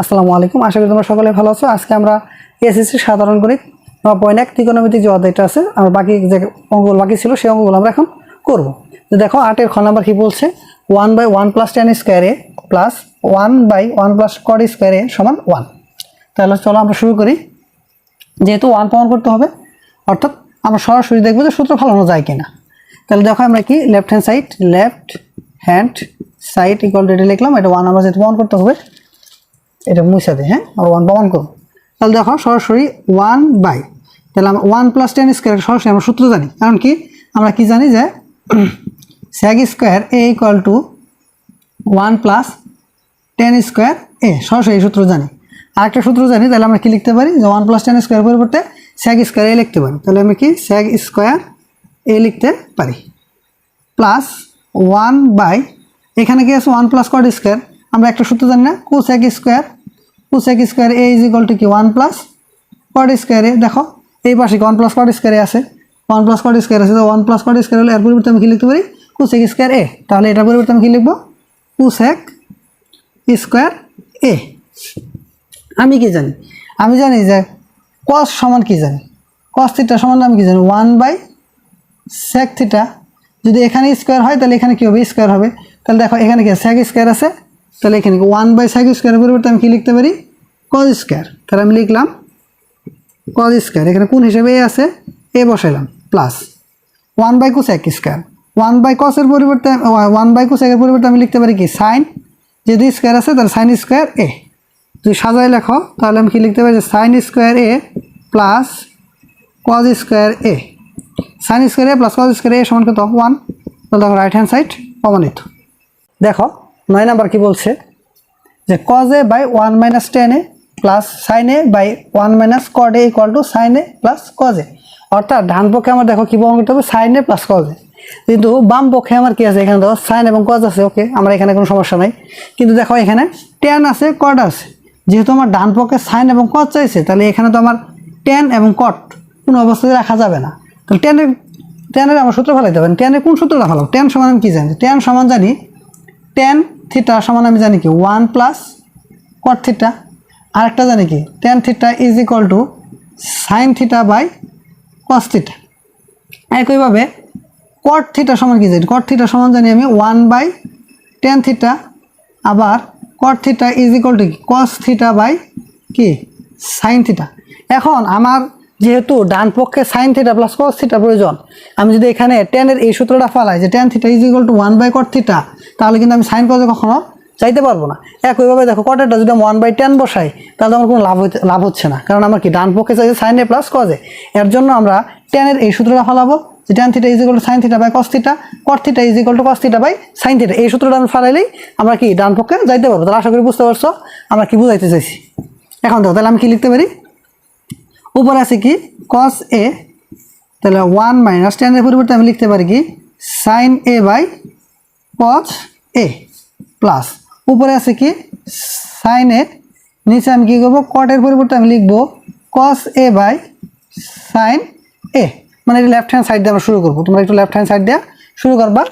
আসসালামু আলাইকুম। আশা করি তোমরা সকলে ভালো আছো। আজকে আমরা এসএসসি সাধারণ গণিত নয় পয়েন্ট এক ত্রিকোণমিতিক যে অধ্যায়টা আছে, আর বাকি যে অঙ্কগুলো বাকি ছিল, সেই অঙ্কগুলো আমরা এখন করব। তো দেখো, আটের খ নাম্বার কী বলছে? One by one plus tan square plus one by one plus cot স্কোয়ারে সমান ওয়ান। তাহলে চলো আমরা শুরু করি। যেহেতু ওয়ান প্রমাণ করতে হবে, অর্থাৎ আমরা সরাসরি দেখব যে সূত্র ফলানো যায় কিনা। তাহলে দেখো আমরা কি left hand side left hand side equal to লিখলাম, এটা ওয়ান আমরা যেহেতু প্রমাণ করতে হবে এটা মুছে দিই হ্যাঁ? আর ওয়ান প্রমাণ করব তাহলে দেখো সরাসরি ওয়ান বাই তাহলে আমরা ওয়ান প্লাস টেন স্কোয়ার সরাসরি আমরা সূত্র জানি। কারণ কি? আমরা কি জানি যে sec square A equal to one plus tan square A সরাসরি এই সূত্র জানি। আরেকটা সূত্র জানি, তাহলে আমরা কি লিখতে পারি? যে ওয়ান প্লাস টেন স্কোয়ার পরিবর্তে স্যাগ স্কোয়ার এ লিখতে পারি। তাহলে আমি কি স্যাগ স্কোয়ার এ লিখতে পারি। প্লাস ওয়ান বাই এখানে কি আছে? ওয়ান প্লাস কট স্কোয়ার আমরা একটা সূত্র জানি না cosec square cosec square A is equal to কি ওয়ান প্লাস কট স্কোয়ারে দেখো, এই পাশে ওয়ান প্লাস কট স্কোয়ারে আছে। ওয়ান প্লাস কট স্কোয়ার আছে, তো ওয়ান প্লাস কট স্কোয়ার হলে এর পরিবর্তে আমি কি লিখতে পারি? কোসেক স্কোয়ার এ তাহলে এটার পরিবর্তে আমি কি লিখব? কোসেক স্কোয়ার এ আমি কি জানি? আমি জানি যে কস সমান কি জানি? কস থিটা সমান আমি কি জানি? ওয়ান বাই সেক থিটা যদি এখানে স্কোয়ার হয়, তাহলে এখানে কী হবে? স্কোয়ার হবে। তাহলে দেখো, এখানে কি সেক স্কোয়ার আছে। তাহলে এখানে ওয়ান বাই সেক স্কোয়ারের পরিবর্তে আমি কী লিখতে পারি? কজ স্কোয়ার তাহলে আমি লিখলাম কজ স্কোয়ার এখানে কোন হিসেবে এ আছে? এ বসাইলাম plus one by cosec square one by কসের পরিবর্তে ওয়ান বাই কোসেকের পরিবর্তে আমি লিখতে পারি কি? সাইন যদি স্কোয়ার আছে, তাহলে সাইন স্কোয়ার এ যদি সাজায় লেখো, তাহলে আমি কি লিখতে পারি? যে sine square A plus cos square A sine square A plus cos square A সমান কত? ওয়ান তাহলে দেখো রাইট হ্যান্ড সাইড প্রমাণিত দেখো নয় নাম্বার কি বলছে? যে cos A by one minus tan A plus sine A by one minus cot A equal to sine A plus cos A অর্থাৎ ডান পক্ষে আমার দেখো কী প্রমাণ করতে হবে? Sine A plus cos A কিন্তু বাম পক্ষে আমার কী আছে? এখানে দেখো সাইন এবং কজ আছে ওকে আমার এখানে কোনো সমস্যা নাই। কিন্তু দেখো এখানে টেন আছে কড আছে। যেহেতু আমার ডান পক্ষে সাইন এবং কজ চাইছে, তাহলে এখানে তো আমার টেন এবং কট কোনো অবস্থাতে রাখা যাবে না। তাহলে টেনের টেনের আমার সূত্র ফেলাইতে পারেন টেনের কোন সূত্রটা ফেলাও টেন সমান আমি কী জানি? টেন সমান জানি টেন থিটা সমান আমি জানি কি? ওয়ান প্লাস কট থিটা আরেকটা জানি কি? Tan theta is equal to sine theta by cos theta একইভাবে কট থিটা সমান কি জানি? কট থিটা সমান জানি আমি ওয়ান বাই টেন থিটা আবার cot theta is equal to কি? কস থিটা বাই কি? সাইন থিটা এখন আমার যেহেতু ডান পক্ষে sine theta plus cos theta প্রয়োজন, আমি যদি এখানে টেনের এই সূত্রটা ফালাই যে tan theta is equal to one by cot theta তাহলে কিন্তু আমি সাইন কজে কখনো চাইতে পারব না। একইভাবে দেখো কটেরটা যদি আমি ওয়ান বাই টেন বসাই, তাহলে আমার কোনো লাভ লাভ হচ্ছে না। কারণ আমার কি, ডান পক্ষে চাইছে সাইন এ প্লাস কজে এর জন্য আমরা টেনের এই সূত্রটা ফালাবো যে tan theta is equal to sine theta by cos theta cot theta is equal to cos theta by sine theta এই সূত্রটা আমি ফালাইলেই আমরা কি, ডান পক্ষে যাইতে পারব। তাহলে আশা করি বুঝতে পারছ, আমরা কি বুঝাইতে চাইছি? এখন দেখো, তাহলে আমি কি লিখতে পারি? উপরে আছে কি? কস এ তাহলে ওয়ান মাইনাস টেনের পরিবর্তে আমি লিখতে পারি কি? Sine A by cos A plus উপরে আছে কি? সাইন এ নিচে আমি কী করব? কটের পরিবর্তে আমি লিখব কস এ বাই সাইন এ মানে এটা লেফট হ্যান্ড সাইড দিয়ে আমরা শুরু করব। তোমরা একটু লেফট হ্যান্ড সাইড দিয়ে শুরু করবা।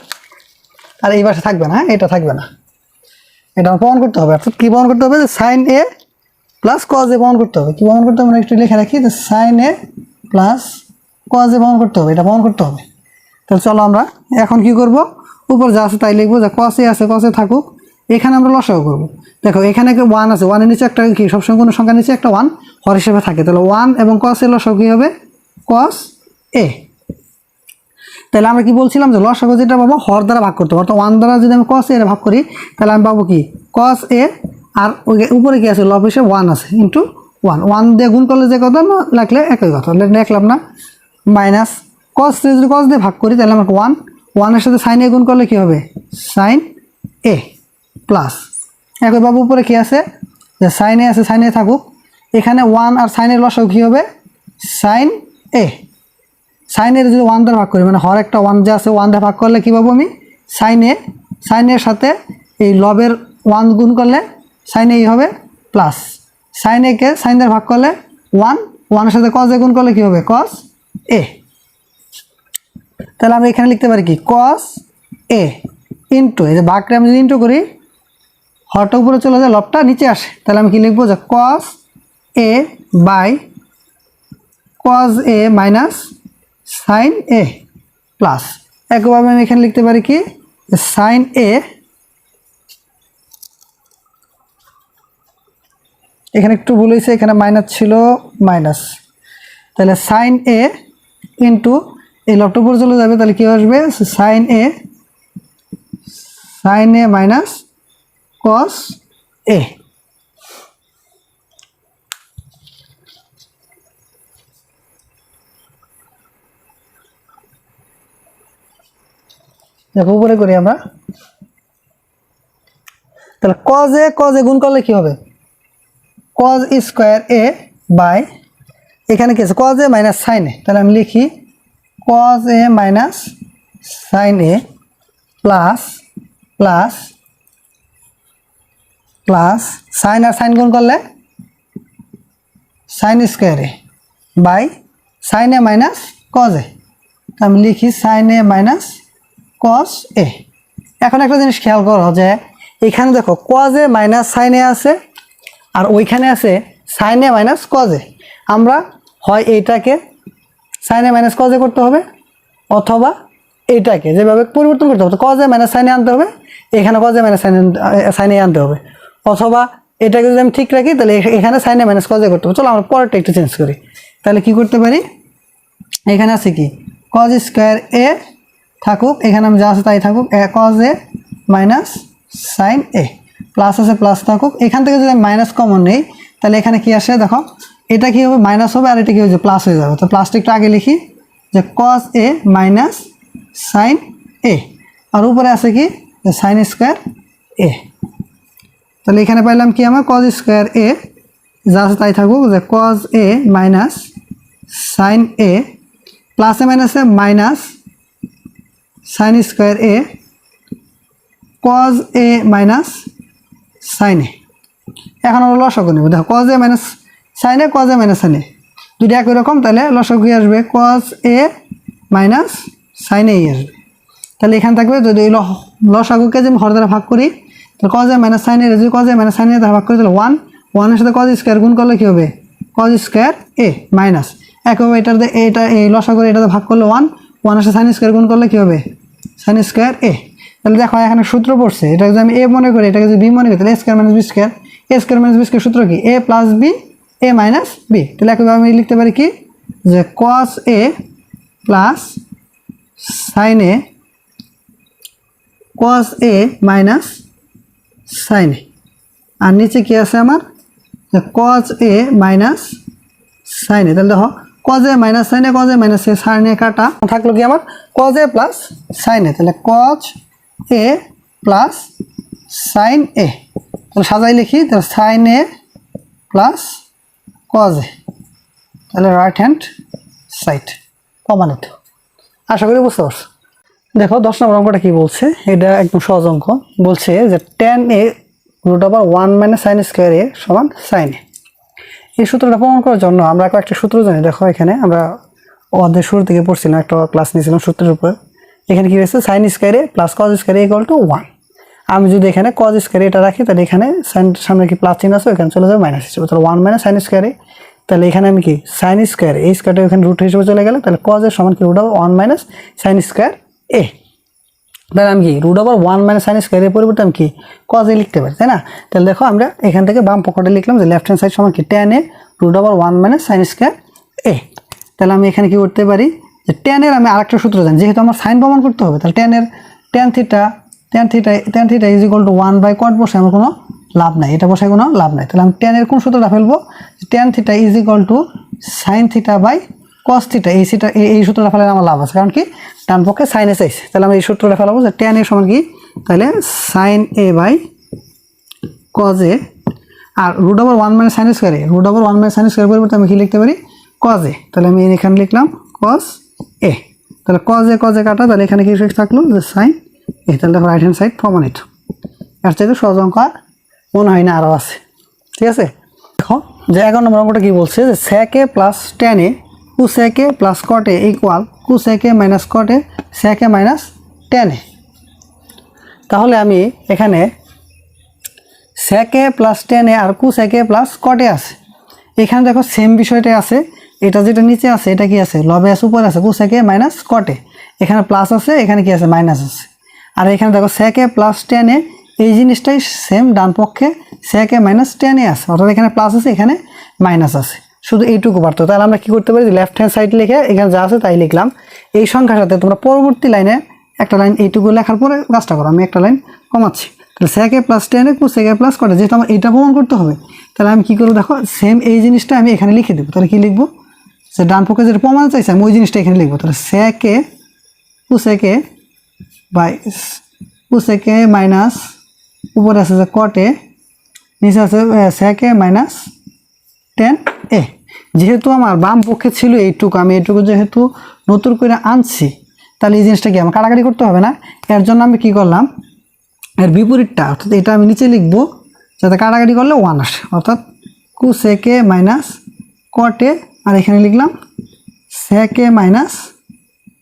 আর এই পাশে থাকবে না হ্যাঁ? এটা থাকবে না। এটা প্রমাণ করতে হবে। অর্থাৎ কী প্রমাণ করতে হবে? যে সাইন এ প্লাস কজ প্রমাণ করতে হবে। কী প্রমাণ করতে হবে? আমরা একটু লিখে রাখি যে সাইন এ প্লাস কজ প্রমাণ করতে হবে। এটা প্রমাণ করতে হবে। তাহলে চলো আমরা এখন কি করব? উপর যা আছে তাই লিখব যে কসে আছে কসে থাকুক। এখানে আমরা লসাও করব। দেখো, এখানে ওয়ান আছে? ওয়ানের নিচে একটা কি? সবসময় কোনো সংখ্যার নিচে একটা ওয়ান হর হিসেবে থাকে। তাহলে ওয়ান এবং কস লসাও কী হবে? কস এ। তাহলে আমরা কি বলছিলাম যে লসাগু যেটা পাবো হর দ্বারা ভাগ করতে হবে। অর্থাৎ ওয়ান দ্বারা যদি আমি কস এ ভাগ করি, তাহলে আমি পাবো কি? কস এ আর ওই উপরে কি আছে? লব হিসেবে ওয়ান আছে ইন্টু ওয়ান ওয়ান দিয়ে গুণ করলে যে কথা না, লাগলে একই কথা। লিখলাম না। মাইনাস কস যদি কস দিয়ে ভাগ করি, তাহলে আমাকে ওয়ান ওয়ানের সাথে সাইন এ গুণ করলে কী হবে? সাইন এ প্লাস একইভাবে উপরে কী আছে? যে সাইন এ আছে সাইন এ থাকুক। এখানে ওয়ান আর সাইনের লসাগু কী হবে? সাইন এ সাইনের যদি ওয়ান দ্বারা ভাগ করি মানে হর একটা ওয়ান যা আছে ওয়ান দ্বারা ভাগ করলে কী পাবো আমি? সাইনে সাইনের সাথে এই লবের ওয়ান গুণ করলে সাইনে এই হবে প্লাস সাইন একে সাইন দ্বারা ভাগ করলে ওয়ান ওয়ানের সাথে কজ এ গুণ করলে কী হবে? কস এ তাহলে আমরা এখানে লিখতে পারি কি? কস এ ইন্টু এই যে ভাগটা আমি যদি ইন্টু করি, হরটা উপরে চলে যায়, লবটা নিচে আসে। তাহলে আমি কি লিখব যে cos A by cos A minus sine A plus একভাবে আমি এখানে লিখতে পারি কি? সাইন এ এখানে একটু ভুল হয়েছে, এখানে মাইনাস ছিল মাইনাস তাহলে সাইন এ ইন্টু এই লবটা উপরে চলে যাবে, তাহলে কী আসবে? Sine A sine A minus cos A দেখো, উপরে করি আমরা। তাহলে কজ কজ গুণ করলে কি হবে? কজ স্কোয়ার এ বাই এখানে কি আছে? Cos A minus sine A তাহলে আমি লিখি cos A minus sine A plus plus plus sine R sine গুণ করলে sine square A by sine A minus cos A আমি লিখি সাইন এ মাইনাস কস এ এখন একটা জিনিস খেয়াল করো যে এখানে দেখো cos A minus sine A আছে ওইখানে আছে সাইনে মাইনাস কজে আমরা হয় এইটাকে সাইন মাইনাস কজে করতে হবে, অথবা এইটাকে যেভাবে পরিবর্তন করতে হবে কজে মাইনাস সাইনে আনতে হবে, এখানে কজে মাইনাস সাইন সাইনে আনতে হবে। অথবা এটাকে যদি আমি ঠিক রাখি, তাহলে এখা- এখানে সাইনে মাইনাস কজে করতে হবে। চলো আমরা পরেরটা একটু চেঞ্জ করি। তাহলে কি করতে পারি? এখানে আছে কি? কজ স্কোয়ার এ থাকুক, এখানে আমি যা আছে তাই থাকুক, এ cos A minus sine A plus আছে প্লাস থাকুক। এখান থেকে যদি মাইনাস কমন নেই, তাহলে এখানে কি আসে? দেখো, এটা কি হবে? মাইনাস হবে, আর এটা কি হবে প্লাস হয়ে যাবে। তো প্লাসটা একটু আগে লিখি যে cos A minus sine A আর উপরে আছে কি? সাইন স্কোয়ার এ তাহলে এখানে পাইলাম কি আমার? কজ স্কোয়ার এ যা আছে তাই থাকুক, যে cos A minus sine A প্লাসে মাইনাসে minus sine square A cos A minus sine এখন আমরা লসক নেব। দেখো cos A minus sine cos A minus sine A দুইটা একই রকম, তাহলে লসক আসবে? Cos A minus sine A আসবে। তাহলে এখানে থাকবে, যদি লসাগুকে যদি হর দ্বারা ভাগ করি, তাহলে কজ এ মাইনাস সাইন যদি কজ এ মাইনাস সাইন দ্বারা ভাগ করি, তাহলে ওয়ান ওয়ানের সাথে কজ স্কোয়ার গুণ করলে কী হবে? কজ স্কোয়ার এ মাইনাস একভাবে এটার এটা এই লসাগুর এটাতে ভাগ করলে ওয়ান ওয়ানের সাথে সাইন স্কোয়ার গুণ করলে কী হবে? সাইন স্কোয়ার এ তাহলে দেখো, এখানে সূত্র পড়ছে এটা যদি আমি এ মনে করি, এটাকে যদি বি মনে করি, তাহলে square minus B square A square minus B square সূত্র কি? A plus B A minus B তাহলে একভাবে আমি লিখতে পারি কি? যে cos A plus sine A cos A minus sine A আর নিচে কি আছে আমার? Cos A minus sine A তাহলে দেখো cos A minus sine A cos A minus sine A কাটা। থাকল কি আমার? Cos A plus sine A তাহলে cos A plus sine A তাহলে সাজাই লিখি, তাহলে sine A plus cos A তাহলে রাইট হ্যান্ড সাইড প্রমাণিত আশা করি বুঝতে পারছ। দেখো, দশ নম্বর অঙ্কটা কি বলছে? এটা একদম সহজ অঙ্ক। বলছে যে tan A root over one minus sine square A সমান সাইন এ এই সূত্রটা প্রমাণ করার জন্য আমরা কয়েকটা সূত্র জানি। দেখো, এখানে আমরা অর্ধেক শুরু থেকে পড়ছিলাম, একটা ক্লাস নিয়েছিলাম সূত্রের উপর। এখানে কি হয়েছে? Sine square A plus cos square A equal to one আমি যদি এখানে কজ স্কোয়ারে এটা রাখি, তাহলে এখানে সাইন সামনে কি প্লাস চিহ্ন আছে? ওখানে চলে যাবে মাইনাস হিসেবে। তাহলে ওয়ান মাইনাস সাইন স্কোয়ারে তাহলে এখানে আমি কি? সাইন স্কোয়ার এই স্কোয়ারটা এখানে রুট হিসেবে চলে গেলে, তাহলে কজের সমান কি রুট হবে one minus sine square A তাহলে আমি কি root over one minus sine স্কোয়ারের পরিবর্তে আমি কি কজে লিখতে পারি, তাই না? তাহলে দেখো আমরা এখান থেকে বাম পকেটে লিখলাম যে লেফট হ্যান্ড সাইড সমান কি tan A root over one minus sine square A তাহলে আমি এখানে কি করতে পারি? যে টেনের আমি আরেকটা সূত্র জানি। যেহেতু আমার সাইন প্রমাণ করতে হবে, তাহলে টেনের tan theta tan theta tan theta is equal to one by cot বসে আমার কোনো লাভ নাই। এটা বসে কোনো লাভ নাই। তাহলে আমি টেনের কোন সূত্রটা ফেলব? Tan theta is equal to sine theta by cos theta এই সিটা এই সূত্রটা ফেলে আমার লাভ আছে। কারণ কি? ডান পক্ষে সাইন এস আইছে তাহলে আমি এই সূত্রটা ফেলাবো যে টেন এর সমান কি? তাহলে sine A by cos A R root over one minus sine square A root over one minus sine square পরিবর্তে আমি কি লিখতে পারি? কজ এ তাহলে আমি এখানে লিখলাম কজ এ, তাহলে কজ এ কজ এ কাটা, তাহলে এখানে কি থাকল? যে সাইন এ, তাহলে দেখো রাইট হ্যান্ড সাইড প্রমাণিত। এর চাইতে সহজ অঙ্ক আর মনে হয় না আরও আছে। ঠিক আছে? দেখো, যে এগারো নম্বর অঙ্কটা কি বলছে? যে স্যাকে প্লাস টেনে কু সেকে প্লাস কটে ইকুয়াল কু সেকে মাইনাস কটে সেকে মাইনাস টেনে তাহলে আমি এখানে স্যাকে প্লাস টেন এ আর কু স্যাকে প্লাস কটে আছে। এখানে দেখো সেম বিষয়টাই আছে। এটা যেটা নিচে আছে, এটা কি আছে? লবে আছে, উপরে আছে কু স্যাকে মাইনাস কটে। এখানে প্লাস আছে, এখানে কি আছে? মাইনাস আছে। আর এখানে দেখো স্যাকে প্লাস টেন এই জিনিসটাই সেম ডান পক্ষে স্যাকে মাইনাস টেন আছে। অর্থাৎ এখানে প্লাস আছে, এখানে মাইনাস আছে। শুধু এইটুকু পারতো তাহলে আমরা কি করতে পারি? লেফট হ্যান্ড সাইড লিখে এখানে যা আছে তাই লিখলাম। এই সংখ্যার সাথে তোমরা পরবর্তী লাইনে একটা লাইন এইটুকু লেখার পরে কাজটা করো। আমি একটা লাইন কমাচ্ছি। তাহলে সেকে প্লাস টেনে টু সেকে প্লাস কটে। যেহেতু আমার এটা প্রমাণ করতে হবে, তাহলে আমি কী করব? দেখো সেম এই জিনিসটা আমি এখানে লিখে দেবো। তাহলে কী লিখব? যে ডান পক্ষে যেটা প্রমাণ চাইছে, আমি ওই জিনিসটা এখানে লিখব। তাহলে সেকে টু সেকে বাই টু সেকে মাইনাস উপরে আছে যে কটে নিচে আছে সেকে মাইনাস টেন এ। যেহেতু আমার বাম পক্ষে ছিল এইটুকু, আমি এইটুকু যেহেতু নতুন করে আনছি, তাহলে এই জিনিসটা কি আমার কাটাকাটি করতে হবে না? এর জন্য আমি কি করলাম? এর বিপরীতটা, অর্থাৎ এটা আমি নিচে লিখব, যাতে কাটাকাটি করলে ওয়ান আসে। অর্থাৎ কু সেকে মাইনাস কটে আর এখানে লিখলাম সেকে মাইনাস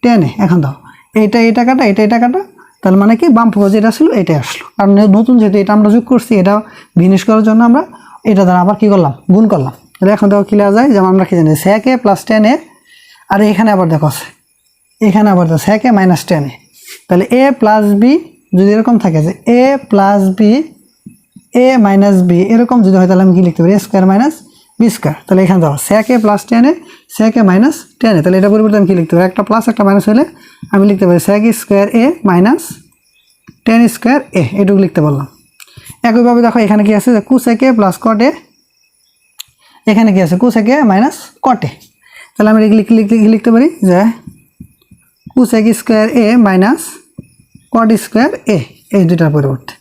টেনে এখন দাও এইটা এই টাকাটা, এটা এই টাকাটা, তার মানে কি? বাম পক্ষ যেটা ছিল, এটাই আসলো। কারণ নতুন যেহেতু এটা আমরা যোগ করছি, এটা বিনিশ করার জন্য আমরা এটা দ্বারা আবার কী করলাম? গুণ করলাম। তাহলে এখন দেখো ক্লিয়ার যায়? যেমন আমরা কি জানি সেকে প্লাস টেনে আর এখানে আবার দেখো এখানে আবার দেখো সেকে মাইনাস টেনে তাহলে এ প্লাস বি যদি এরকম থাকে যে A plus B A minus B এরকম যদি হয় তাহলে আমি কি লিখতে পারি? স্কোয়ার মাইনাস বি স্কোয়ার তাহলে এখানে দেখো সেকে প্লাস টেনে সেকে মাইনাস টেনে তাহলে এটা পরিবর্তে আমি কি লিখতে পারি? একটা প্লাস একটা মাইনাস হলে আমি লিখতে পারি sec square A minus tan square A এটুকু লিখতে পারলাম। একইভাবে দেখো এখানে কি আছে? যে কুসেকে প্লাস কটে এখানে কি আছে? কুসেকে মাইনাস কটে তাহলে আমি লিখ- লিখ- লিখ- লিখতে পারি যে cosec square A minus cot square A এই দুটার পরিবর্তে।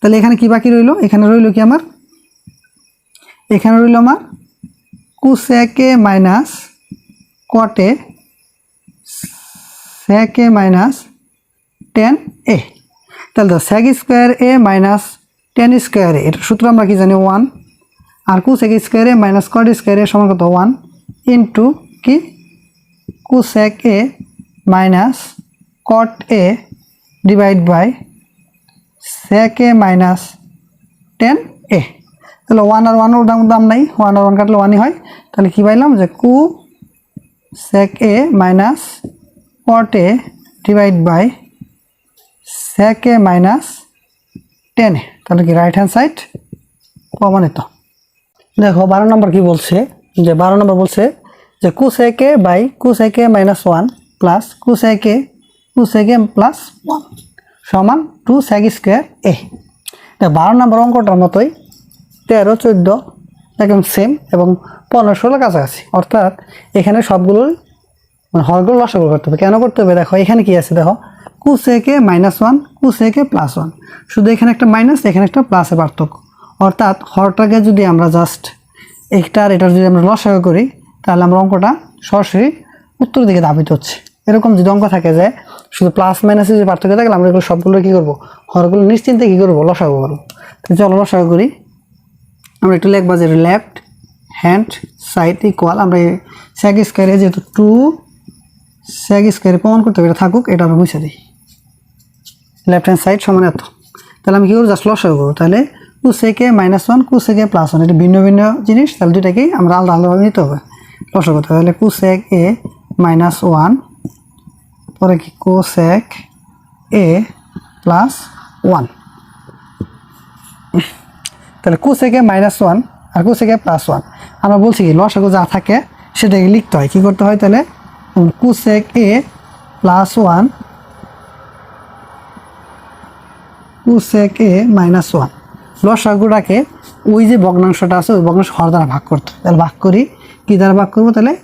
তাহলে এখানে কি বাকি রইল? এখানে রইল কি আমার? এখানে রইল আমার কুসেকে মাইনাস কটে সেকে মাইনাস টেন এ। তাহলে তো sec square A minus tan square A. এটা সূত্র আমরা কি জানি? One R cosec square A minus cot square A সমান কত? ওয়ান ইন্টু কি? Cosec A minus cot A divide by sec A minus tan A. তাহলে ওয়ান আর ওয়ানের দাম দাম নাই। ওয়ান আর ওয়ান কাটলে ওয়ানই হয়। তাহলে কী পাইলাম যে cosec A minus cot A divide by sec A minus tan A তাহলে কি রাইট হ্যান্ড সাইড প্রমাণিত। দেখো, বারো নম্বর কি বলছে? যে বারো নম্বর বলছে যে কু কুসেকে বাই কু cosec A minus one plus cosec A cosec A plus one সমান টু সেক স্কোয়ার এ বারো নম্বর অঙ্কটার মতোই তেরো, চোদ্দ, একদম সেম এবং পনেরো, ষোলো কাছাকাছি। অর্থাৎ এখানে সবগুলোই মানে হরগুলো লসাগু করতে হবে। কেন করতে হবে? দেখো, এখানে কি আছে? দেখো cosec A minus one cosec A plus one শুধু এখানে একটা মাইনাস এখানে একটা প্লাসে পার্থক্য। অর্থাৎ হরটাকে যদি আমরা জাস্ট একটার এটার যদি আমরা লসাগু করি, তাহলে আমরা অঙ্কটা সরাসরি উত্তর দিকে ধাবিত হচ্ছে। এরকম যদি অঙ্ক থাকে যে শুধু প্লাস মাইনাসের যে পার্থক্য থাকলে আমরা এগুলো সবগুলো কী করব? হরগুলো নিশ্চিন্তে কী করব? লসাগু করব। তো চলো, লসাগু করি। আমরা একটু লেখবা যে লেফট হ্যান্ড সাইড ইকুয়াল আমরা স্যাক স্কোয়ারে যেহেতু টু স্যাক স্কোয়ারে প্রমাণ করতে হবে, এটা থাকুক, এটা আমরা মুছে দিই। লেফট হ্যান্ড সাইড সমান এত। তাহলে আমি কী করব? জাস্ট লসাগু করব তাহলে কু সেকে মাইনাস ওয়ান কু সেকে প্লাস ওয়ান এটা ভিন্ন ভিন্ন জিনিস, তাহলে দুটাকেই আমরা আলাদা আলাদাভাবে নিতে হবে। লসাগু করতে হবে তাহলে cosec A minus one পরে কি? Cosec A plus one তাহলে কোসেকে মাইনাস ওয়ান আর কোসেকে প্লাস ওয়ান আমরা বলছি কি, লসাগু যা থাকে সেটাকে লিখতে হয়। কী করতে হয় তাহলে? Cosec A plus one cosec A minus one লসাগুটাকে ওই যে ভগ্নাংশটা আছে, ওই ভগ্নাংশ হর দ্বারা ভাগ করতে তাহলে ভাগ করি, কী দ্বারা ভাগ করব তাহলে?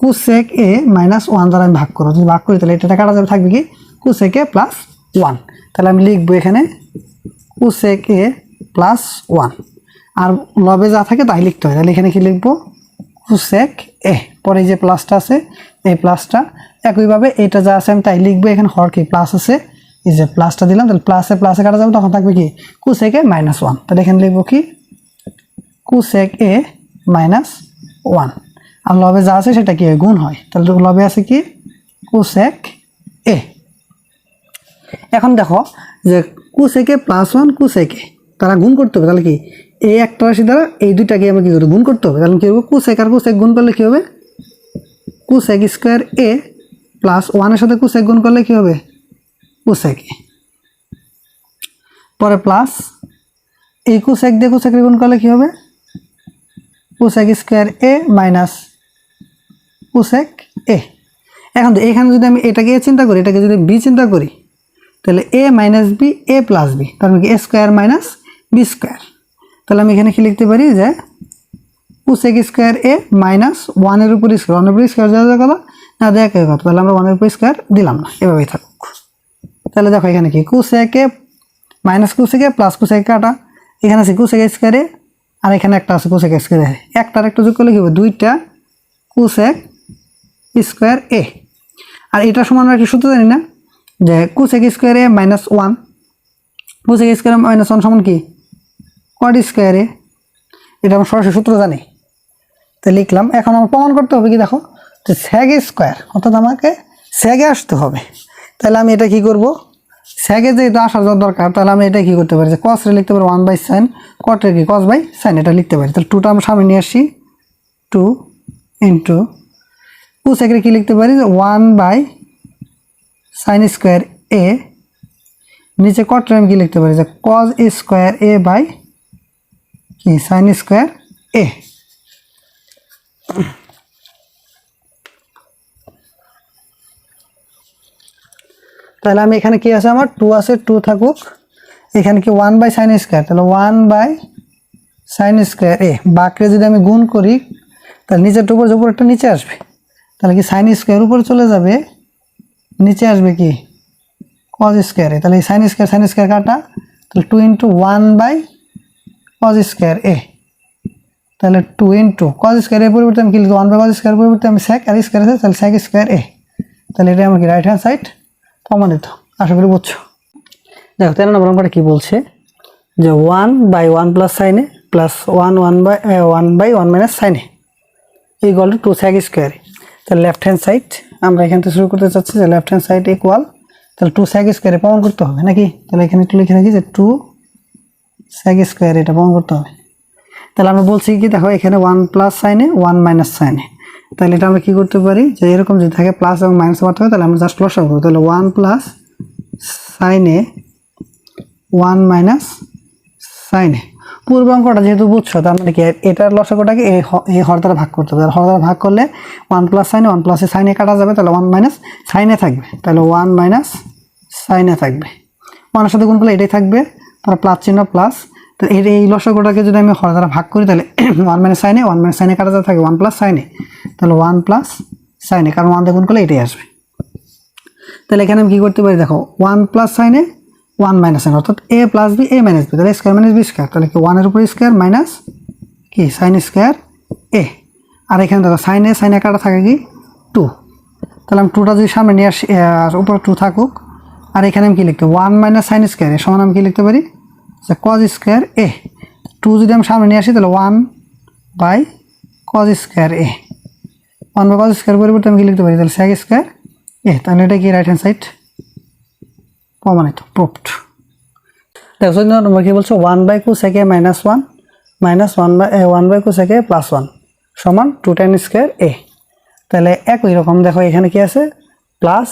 কুসেক এ মাইনাস ওয়ান দ্বারা আমি ভাগ করব। যদি ভাগ করি তাহলে এটা কাটা যাবে, থাকবে কি? কুসেক এ প্লাস ওয়ান তাহলে আমি লিখব এখানে কুসেক এ প্লাস ওয়ান আর লবে যা থাকে তাই লিখতে হয়। তাহলে এখানে কি লিখব? কুসেক এ পরে যে প্লাসটা আছে, এই প্লাসটা একইভাবে এটা যা আছে আমি তাই লিখব। এখানে হর কি? প্লাস আছে। এই যে প্লাসটা দিলাম, তাহলে প্লাসে প্লাসে কাটা যাবে, তখন থাকবে কি? কুসেক মাইনাস ওয়ান তাহলে এখানে লিখব কি? কুসেক এ মাইনাস ওয়ান আর লবে যা আছে সেটা কি গুণ হয়। তাহলে লবে আছে কি? কুসেক এ এখন দেখো যে কুসেকে প্লাস ওয়ান কুসেকে তারা গুণ করতে হবে। তাহলে কি? এই একটা রাশি দ্বারা এই দুইটাকে আমরা কী করব? গুণ করতে হবে। তাহলে কী হবে? কুসেক আর কুসেক গুণ করলে কী হবে? কুসেক স্কোয়ার এ প্লাস ওয়ানের সাথে কুসেক গুণ করলে কী হবে? কুসেক এ পরে প্লাস এই কুসেক দিয়ে কুসেক গুণ করলে কী হবে? Cosec square A minus cosec A এখন তো এখানে যদি আমি এটাকে এ চিন্তা করি, এটাকে যদি বি চিন্তা করি, তাহলে A minus B A plus B তার মানে কি? A square minus B square. তাহলে আমি এখানে কি লিখতে পারি যে কুসেক স্কোয়ার এ মাইনাস ওয়ানের উপর স্কোয়ার ওয়ানের উপর স্কোয়ার যায় কথা না কে কথা, তাহলে আমরা ওয়ানের উপর স্কোয়ার দিলাম না, এভাবেই থাকুক। তাহলে দেখো এখানে কি কুসেকে মাইনাস কুসেকে প্লাস কুসেকে কাটা। এখানে আছে কুসেক স্কোয়ারে আর এখানে একটা আছে কুসেক স্কোয়ারে একটার একটা যোগ করলে কি হবে? দুইটা কুসেক স্কোয়ার এ আর এটা সমান আমরা একটা সূত্র জানি না, যে cosec square minus one cosec square minus one সমান কি? কট স্কোয়ারে এটা আমরা সরাসরি সূত্র জানি। তো লিখলাম, এখন আমার প্রমাণ করতে হবে কি দেখো, যে স্যাগ স্কোয়ার অর্থাৎ আমাকে স্যাগে আসতে হবে। তাহলে আমি এটা কি করব? স্যাগে যেহেতু আসার দরকার, তাহলে আমি এটা কি করতে পারি? যে কসরে লিখতে পারি ওয়ান বাই সাইন কটের কি কস বাই সাইন এটা লিখতে পারি। তাহলে টুটা আমি সামনে নিয়ে আসি। টু ইন্টু টু সেকেন্ডে কী লিখতে পারি? যে one by sine square A নিচে কটের আমি কী লিখতে পারি? যে কজ স্কোয়ার এ বাই কি সাইন স্কোয়ার এ তাহলে আমি এখানে কি আছে আমার? টু আছে টু থাকুক। এখানে কি ওয়ান বাই সাইন স্কোয়ার তাহলে one by sine square A বাকরে যদি আমি গুণ করি, তাহলে নিচের উপর উপরটা নিচে আসবে। তাহলে কি সাইন স্কোয়ার উপরে চলে যাবে? নিচে আসবে কি? কজ স্কোয়ারে তাহলে এই সাইন স্কোয়ার সাইন স্কোয়ার কাটা। তাহলে two into one by cos square A তাহলে টু ইন্টু কজ স্কোয়ারের পরিবর্তে আমি কি লিখব? ওয়ান বাই কজ স্কোয়ার পরিবর্তে আমি স্যাক আর স্কোয়ার আছে, তাহলে স্যাক স্কোয়ার এ তাহলে এটা আমার কি রাইট হ্যান্ড সাইড প্রমাণিত, আশা করি বুঝছ। দেখো, তেরো নম্বর নম্বরে কী বলছে? যে one by one plus sine A plus one one by one by one minus sine A এই গল্প টু স্যাক স্কোয়ারে তাহলে লেফট হ্যান্ড সাইড আমরা এখান থেকে শুরু করতে চাচ্ছি যে লেফট হ্যান্ড সাইড ইকুয়াল তাহলে টু স্যাক স্কোয়ারে প্রমাণ করতে হবে, নাকি? তাহলে এখানে একটু লিখে রাখি যে টু স্যাক স্কোয়ার এটা প্রমাণ করতে হবে। তাহলে আমরা বলছি কি, দেখো এখানে one plus sine A one minus sine A তাহলে এটা আমরা কী করতে পারি? যে এরকম যদি থাকে প্লাস এবং মাইনাস মাধ্যমে তাহলে আমরা জাস্ট লসাগু করব। তাহলে one plus sine A one minus sine A পূর্ব অঙ্কটা যেহেতু বুঝছ, তার মানে কি, এটার লসাগুটাকে এই এই হর ভাগ করতে হবে। আর দ্বারা ভাগ করলে ওয়ান প্লাস সাইনে ওয়ান প্লাসে সাইনে কাটা যাবে, তাহলে ওয়ান মাইনাস সাইনে থাকবে। তাহলে ওয়ান মাইনাস সাইনে থাকবে। ওয়ানের সাথে গুণ করলে এটাই থাকবে। তারপর প্লাস চিহ্ন প্লাস। তো এর এই লসাগুটাকে যদি আমি হর দ্বারা ভাগ করি, তাহলে one minus sine A one minus sine A কাটা থাকে ওয়ান প্লাস সাইনে তাহলে ওয়ান প্লাস সাইনে কারণ ওয়ান গুণ করলে এটাই আসবে। তাহলে এখানে আমি কী করতে পারি? দেখো one plus sine A one minus sine অর্থাৎ A plus B A minus B তাহলে স্কোয়ার মাইনাস বি স্কোয়ার তাহলে কি ওয়ানের উপর স্কোয়ার মাইনাস কি? সাইন স্কোয়ার এ আর এখানে দেখো সাইনে সাইনে কাটা থাকে কি? টু তাহলে আমি টুটা যদি সামনে নিয়ে আসি উপরে টু থাকুক আর এখানে আমি কী লিখতে one minus sine square A সমান আমি কী লিখতে পারি? কজ স্কোয়ার এ টু যদি আমি সামনে নিয়ে আসি, তাহলে one by cos square A one by cos square পরিবর্তে আমি কী লিখতে পারি? তাহলে স্যাক স্কোয়ার এ তাহলে এটা কি রাইট হ্যান্ড সাইড প্রমাণিত প্রুফড দেখো চোদ্দ নম্বর কি বলছো? One by cosec minus one minus one by one by cosec plus one সমান টু টেন স্কোয়ার এ তাহলে একই রকম, দেখো এখানে কি আছে? প্লাস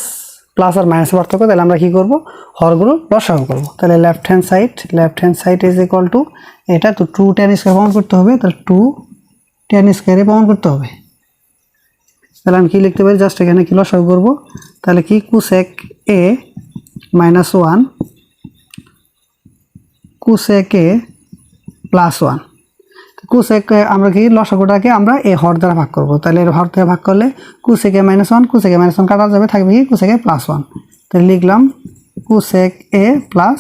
প্লাস আর মাইনাস পার্থক্য, তাহলে আমরা কি করব? হরগুলো লসাগু করব। তাহলে left hand side left hand side is equal to এটা তো টু টেন স্কোয়ার প্রমাণ করতে হবে, তাহলে টু টেন স্কোয়ারে প্রমাণ করতে হবে। তাহলে আমি কী লিখতে পারি? জাস্ট এখানে কি লসাগু করব? তাহলে কি? Cosec A minus one cosec A plus one cosec আমরা কি লসাগুটাকে আমরা এ হর দ্বারা ভাগ করব। তাহলে এর হর থেকে ভাগ করলে cosec A minus one cosec A minus one কাটা যাবে, থাকবে কি? কুসেকে প্লাস ওয়ান তাহলে লিখলাম কুসেক এ প্লাস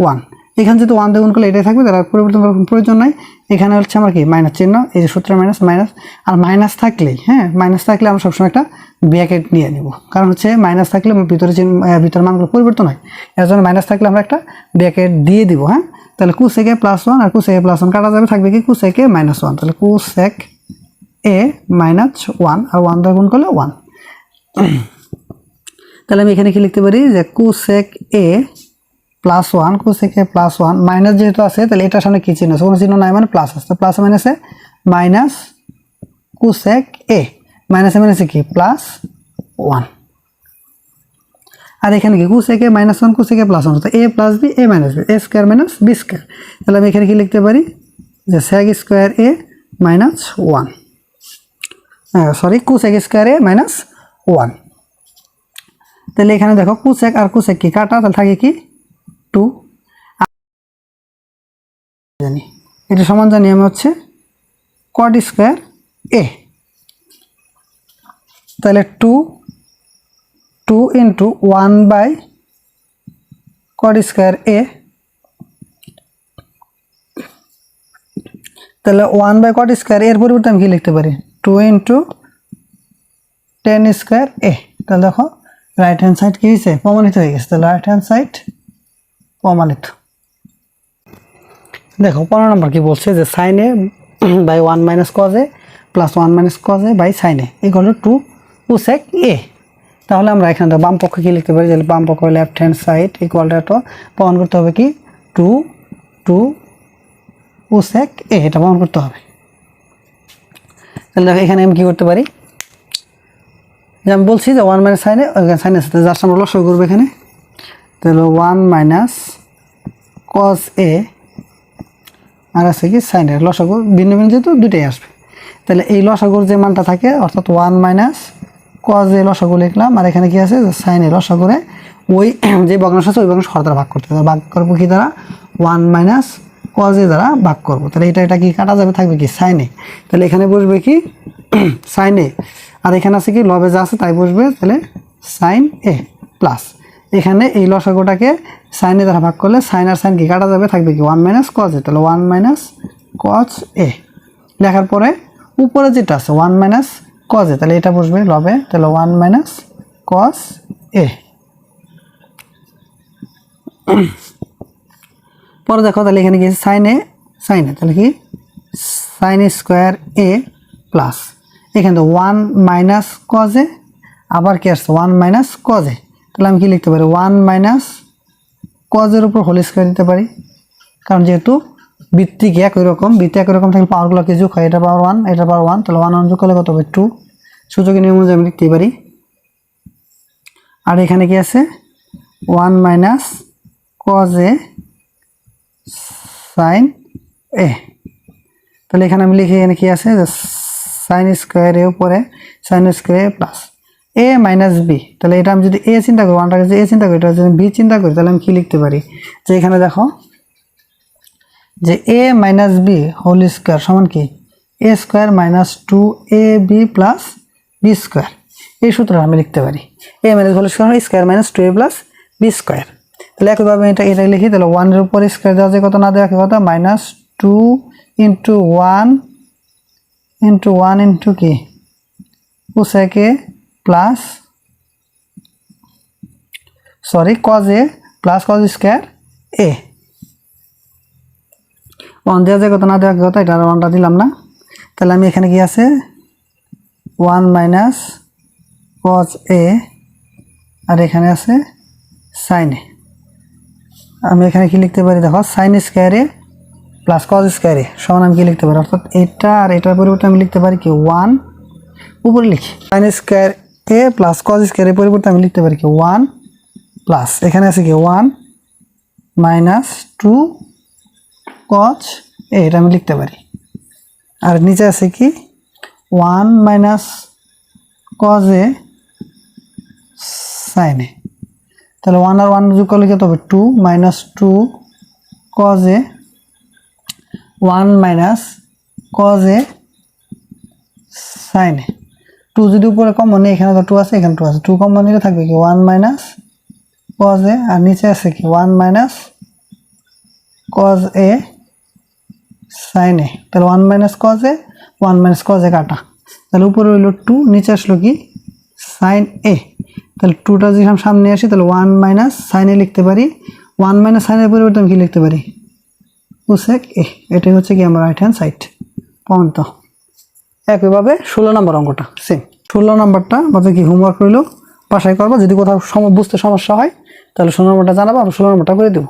ওয়ান এখানে যেহেতু ওয়ান দিয়ে গুণ করলে এটাই থাকবে, তাহলে পরিবর্তন করার প্রয়োজন নাই। এখানে হচ্ছে আমার কি? মাইনাস চিহ্ন, এই যে সূত্র মাইনাস মাইনাস আর মাইনাস থাকলেই হ্যাঁ মাইনাস থাকলে আমরা সবসময় একটা ব্র্যাকেট নিয়ে নিব। কারণ হচ্ছে মাইনাস থাকলে ভিতরে ভিতরের মানগুলো পরিবর্তন হয়। এর জন্য মাইনাস থাকলে আমরা একটা ব্র্যাকেট দিয়ে দিব হ্যাঁ? তাহলে কুসেকে প্লাস ওয়ান আর কুসেকে প্লাস ওয়ান কাটা যাবে, থাকবে কি কু কুসেকে মাইনাস ওয়ান তাহলে কু কুসেক এ মাইনাস ওয়ান আর ওয়ান দ্বারা গুণ করলে ওয়ান তাহলে আমি এখানে কি লিখতে পারি যে কু cosec A plus one cosec A plus one minus যেহেতু আছে, তাহলে এটার সামনে কি চিহ্ন আছে? কোনো চিহ্ন নাই মানে প্লাস আছে। প্লাস মাইনাসে মাইনাস কুসেক এ। মাইনাসে মাইনাসে কি? প্লাস ওয়ান আর এখানে কি cosec A minus one cosec A plus one তো A plus B A minus B A square minus B square তাহলে আমি এখানে কি লিখতে পারি? যে sec square A minus one sorry cosec square A minus one তাহলে এখানে দেখো কুসেক আর কুসেক কি, কাটা, তাহলে থাকে কি? টু জানি, এটা সমান জানি আমি হচ্ছে কট স্কোয়ার এ তাহলে two two into one by cot square A তাহলে ওয়ান বাই কট স্কোয়ার এর পরিবর্তে আমি কি লিখতে পারি two into tan square A তাহলে দেখো রাইট হ্যান্ড সাইড কি হয়েছে প্রমাণিত হয়ে গেছে তাহলে রাইট হ্যান্ড সাইড প্রমাণিত দেখো পনেরো নম্বর কি বলছে যে sine A by one minus cos A plus one minus cos A by sine A equal to two sec A তাহলে আমরা এখানে তো বাম পক্ষ কি লিখতে পারি? যে বাম পক্ষ left hand side equal to প্রমাণ করতে হবে কি? টু টু ও সেক এ এটা প্রমাণ করতে হবে। তাহলে দেখো, এখানে আমি কী করতে পারি? যে আমি বলছি যে ওয়ান মাইনাস সাইনে সাইনে সাথে যার সামনে লসই করব এখানে। তাহলে ওয়ান মাইনাস কজ এ আর আছে কি? সাইনের লসাগু ভিন্ন ভিন্ন যেহেতু দুটাই আসবে। তাহলে এই লসাগুর যে মানটা থাকে, অর্থাৎ ওয়ান মাইনাস কজ এ লসাগু লিখলাম, আর এখানে কি আছে? সাইনের লসাগুরে ওই যে ভগ্নাংশ আছে, ওই ভগ্নাংশ হর দ্বারা ভাগ করতে হবে। ভাগ করব কি দ্বারা? ওয়ান মাইনাস কজ দ্বারা ভাগ করব। তাহলে এটা এটা কি কাটা যাবে? থাকবে কি সাইনে। তাহলে এখানে বসবে কি? সাইনে। আর এখানে আছে কি? লবে যা আছে তাই বসবে। তাহলে সাইন এ প্লাস। এখানে এই লসাগুটাকে সাইনে দ্বারা ভাগ করলে সাইন আর সাইন কি কাটা যাবে? থাকবে কি ওয়ান মাইনাস কজ। এ তাহলে ওয়ান মাইনাস কজ এ। লেখার পরে উপরে যেটা আছে, ওয়ান মাইনাস কজ এ তাহলে এটা বসবে লবে তাহলে ওয়ান মাইনাস কজ এ পরে দেখো তাহলে এখানে কি সাইনে সাইনে তাহলে কি? সাইন স্কোয়ার এ প্লাস এখানে তো ওয়ান মাইনাস কজে আবার কি আসছে? ওয়ান মাইনাস কজে তাহলে আমি কি লিখতে পারি? ওয়ান মাইনাস কজের উপর হোল স্কোয়ার দিতে পারি। কারণ যেহেতু বৃত্তি কি একই রকম বৃত্তি একই রকম থাকলে পাওয়ারগুলো কি যোগ হয়। এটা পাওয়ার ওয়ান এটা পাওয়ার ওয়ান তাহলে ওয়ান ওয়ান যোগ করলে কত হবে? টু সূচকের নিয়ম অনুযায়ী আমি লিখতেই পারি। আর এখানে কি আছে? One minus cos A sine A তাহলে এখানে আমি লিখি এখানে কি আছে? সাইন স্কোয়ারের উপরে sine square plus A minus B তাহলে এটা আমি যদি এ চিন্তা করি ওয়ানটাকে যদি এ চিন্তা করি, এটা যদি বি চিন্তা করি, তাহলে আমি কি লিখতে পারি? যে এখানে দেখো যে A minus B whole square সমান কি? A square minus two A B plus B square এই সূত্র আমি লিখতে পারি। A minus whole square square minus two A plus B square তাহলে একইভাবে এটা এটা লিখি, তাহলে ওয়ানের উপর স্কোয়ার দেওয়া যায় কত? না দেওয়া কত minus two into one into one into কি? Cosec plus sorry cos A plus cos square A one দেওয়া যায় কত না দেওয়া কত এটা ওয়ানটা দিলাম না। তাহলে আমি এখানে কি আছে? ওয়ান মাইনাস কজ এ আর এখানে আছে সাইন এ আমি এখানে কি লিখতে পারি? দেখো সাইন স্কোয়ারে প্লাস কজ স্কোয়ারে সমান আমি কি লিখতে পারি? অর্থাৎ এটা আর এটার পরিবর্তে আমি লিখতে পারি কি? ওয়ান উপরে লিখি। Sine square A plus cos স্কোয়ারের পরিবর্তে আমি লিখতে পারি কি? ওয়ান প্লাস এখানে আছে কি? ওয়ান মাইনাস টু কচ এ এটা আমি লিখতে পারি। আর নিচে আছে কি? One minus cos A. সাইনে তাহলে ওয়ান আর ওয়ান যোগ করলে কত হবে? Two minus two cos A one minus cos A. সাইনে টু যদি উপরে কমন নেই, এখানে তো টু আছে, এখানে টু আছে। টু কমন নিলে থাকবে কি? ওয়ান মাইনাস কজ এ আর নিচে আছে কি? One minus cos A sine A. তাহলে one minus cos A one minus cos A কাটা। তাহলে উপরে হইল টু নিচে আসলো কি? সাইন এ তাহলে টুটা যদি আমি সামনে আসি, তাহলে ওয়ান মাইনাস সাইন এ লিখতে পারি। ওয়ান মাইনাস সাইনের পরিবর্তে আমি কি লিখতে পারি? কুসেক এ এটাই হচ্ছে কি আমার রাইট হ্যান্ড সাইড পয়েন্ট একইভাবে ষোলো নম্বর অঙ্কটা সেম ষোলো নম্বরটা আমাদের কি হোমওয়ার্ক রইল? বাসায় করবা। যদি কোথাও সম বুঝতে সমস্যা হয়, তাহলে ষোলো নম্বরটা জানাব আমরা ষোলো নম্বরটা করে দেবো।